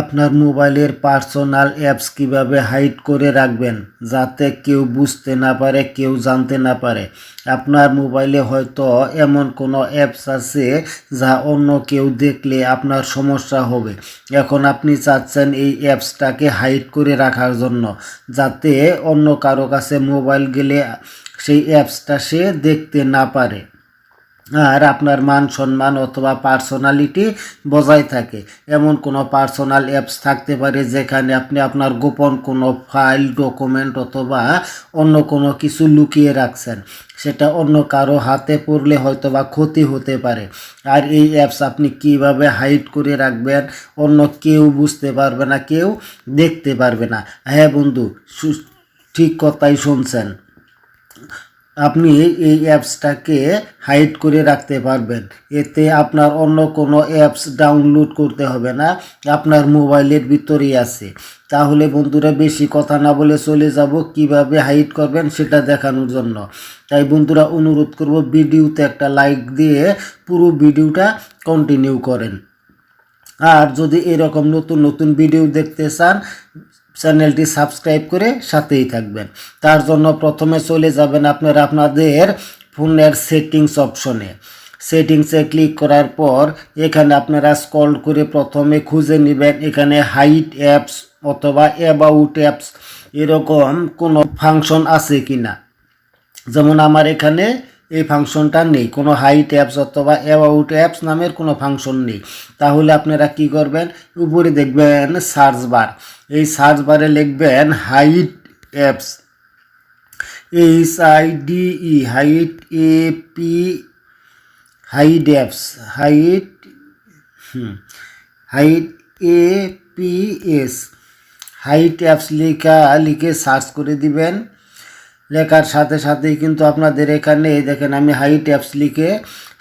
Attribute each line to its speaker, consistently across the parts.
Speaker 1: আপনার মোবাইলের personal apps কীভাবে হাইড করে রাখবেন যাতে কেউ বুঝতে না পারে, কেউ জানতে না পারে? আপনার মোবাইলে হয়তো এমন কোনো অ্যাপস আছে যা অন্য কেউ দেখলে আপনার সমস্যা হবে। এখন আপনি চাচ্ছেন এই অ্যাপসটাকে হাইড করে রাখার জন্য, যাতে অন্য কারও কাছে মোবাইল গেলে সেই অ্যাপসটা সে দেখতে না পারে। আর আপনার মান সম্মান অথবা পার্সোনালিটি বজায় থাকে। এমন কোনো পার্সোনাল অ্যাপস থাকতে পারে যেখানে আপনি আপনার গোপন কোনো ফাইল ডকুমেন্ট অথবা অন্য কোনো কিছু লুকিয়ে রাখছেন। সেটা অন্য কারও হাতে পড়লে হয়তো বা ক্ষতি হতে পারে। আর এই অ্যাপস আপনি কীভাবে হাইড করে রাখবেন, অন্য কেউ বুঝতে পারবে না, কেউ দেখতে পারবে না। হ্যাঁ বন্ধু ঠিক কথাই শুনছেন। আপনি এই অ্যাপসটাকে হাইড করে রাখতে পারবেন। এতে আপনার অন্য কোনো অ্যাপস ডাউনলোড করতে হবে না, আপনার মোবাইলের ভিতরেই আছে। তাহলে বন্ধুরা, বেশি কথা না বলে চলে যাব কীভাবে হাইড করবেন সেটা দেখানোর জন্য। তাই বন্ধুরা, অনুরোধ করব ভিডিওতে একটা লাইক দিয়ে পুরো ভিডিওটা কন্টিনিউ করেন। আর যদি এরকম নতুন নতুন ভিডিও দেখতে চান চ্যানেলটি সাবস্ক্রাইব করে সাথেই থাকবেন। তার জন্য প্রথমে চলে যাবেন আপনারা আপনাদের ফোনের সেটিংস অপশনে। সেটিংসে ক্লিক করার পর এখানে আপনারা স্কল করে প্রথমে খুঁজে নেবেন এখানে হাইট অ্যাপস অথবা অ্যাবাউট অ্যাপস এরকম কোনো ফাংশন আছে কি না যেমন আমার এখানে এই ফাংশনটা নেই। কোনো হাইট অ্যাপস অথবা অ্যাবাউট অ্যাপস নামের কোনো ফাংশন নেই। তাহলে আপনারা কি করবেন? উপরে দেখবেন সার্চ বার এই সার্চ বারে লিখবেন hide apps H I D E hide A P hide apps hide hide A P S hide apps লেখা, লিখে সার্চ করে দিবেন। লেখার সাথে সাথেই কিন্তু আপনাদের এখানে এই দেখেন আমি হাইট অ্যাপস লিখে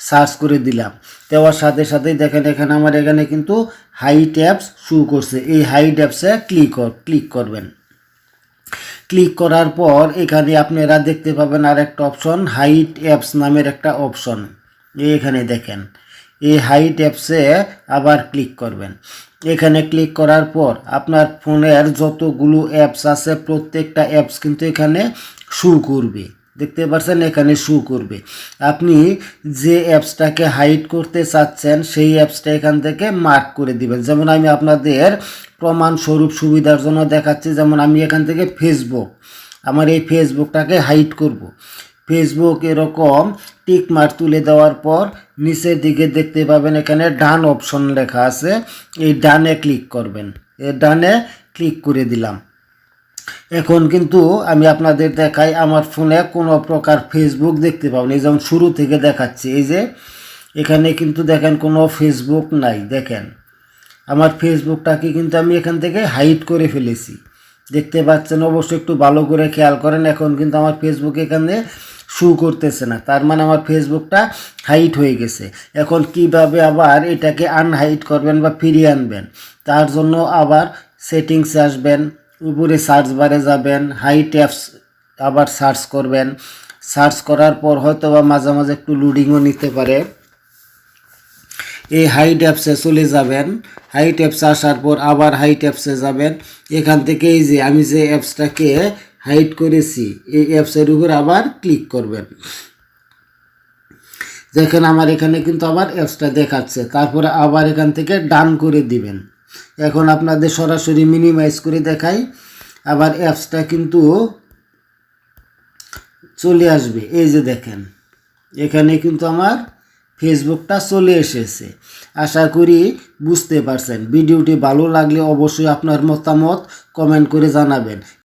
Speaker 1: সার্চ করে দিলাম। দেওয়ার সাথে সাথেই দেখেন এখানে আমার এখানে কিন্তু হাইট অ্যাপস শু করছে। এই হাইট অ্যাপসে ক্লিক কর ক্লিক করবেন। ক্লিক করার পর এখানে আপনারা দেখতে পাবেন আর একটা অপশন হাইট অ্যাপস নামের একটা অপশন এখানে দেখেন, এই হাইট অ্যাপসে আবার ক্লিক করবেন। এখানে ক্লিক করার পর আপনার ফোনের যতগুলো অ্যাপস আছে, প্রত্যেকটা অ্যাপস কিন্তু এখানে শু করবে। দেখতে পাচ্ছেন এখানে শু করবে। আপনি যে অ্যাপসটাকে হাইড করতে চাচ্ছেন, সেই অ্যাপসটা এখান থেকে মার্ক করে দিবেন। যেমন আমি আপনাদের প্রমাণ স্বরূপ সুবিধার জন্য দেখাচ্ছি, যেমন আমি এখান থেকে ফেসবুক আমার এই ফেসবুকটাকে হাইড করব। ফেসবুক এরকম টিক মার তুলে দেওয়ার পর, নিচের দিকে দেখতে পাবেন, এখানে ডান অপশন লেখা আছে। এই ডানে ক্লিক করবেন। এই ডানে ক্লিক করে দিলাম। এখন কিন্তু আমি আপনাদের দেখাই, আমার ফোনে কোনো প্রকার ফেসবুক দেখতে পাবনি যেমন শুরু থেকে দেখাচ্ছি, এই যে এখানে কিন্তু দেখেন কোনো ফেসবুক নাই, দেখেন। আমার ফেসবুকটাকে কিন্তু আমি এখান থেকে হাইড করে ফেলেছি। দেখতে পাচ্ছেন, অবশ্যই একটু ভালো করে খেয়াল করেন, এখন কিন্তু আমার ফেসবুক এখানে শু করতেছে না। তার মানে আমার ফেসবুকটা হাইট হয়ে গেছে। এখন কীভাবে আবার এটাকে আনহাইট করবেন বা ফিরিয়ে আনবেন? তার জন্য আবার সেটিংসে আসবেন। উপরে সার্চ বারে যাবেন হাই ট্যাপস আবার সার্চ করবেন। সার্চ করার পর হয়তো বা মাঝে মাঝে একটু লোডিংও নিতে পারে। এই হাই ট্যাপসে চলে যাবেন। হাই অ্যাপস আসার পর আবার হাইট অ্যাপসে যাবেন। এখান থেকে এই যে আমি যে অ্যাপসটাকে হাইট করেছি, এই অ্যাপসের উপর আবার ক্লিক করবেন। দেখেন আমার এখানে কিন্তু আবার অ্যাপসটা দেখাচ্ছে। তারপরে আবার এখান থেকে ডান করে দিবেন। এখন আপনাদের সরাসরি মিনিমাইজ করে দেখাই। আবার অ্যাপসটা কিন্তু চলে আসবে। এই যে দেখেন, এখানে কিন্তু আমার ফেসবুকটা চলে এসেছে। আশা করি বুঝতে পারছেন। ভিডিওটি ভালো লাগলে অবশ্যই আপনার মতামত কমেন্ট করে জানাবেন।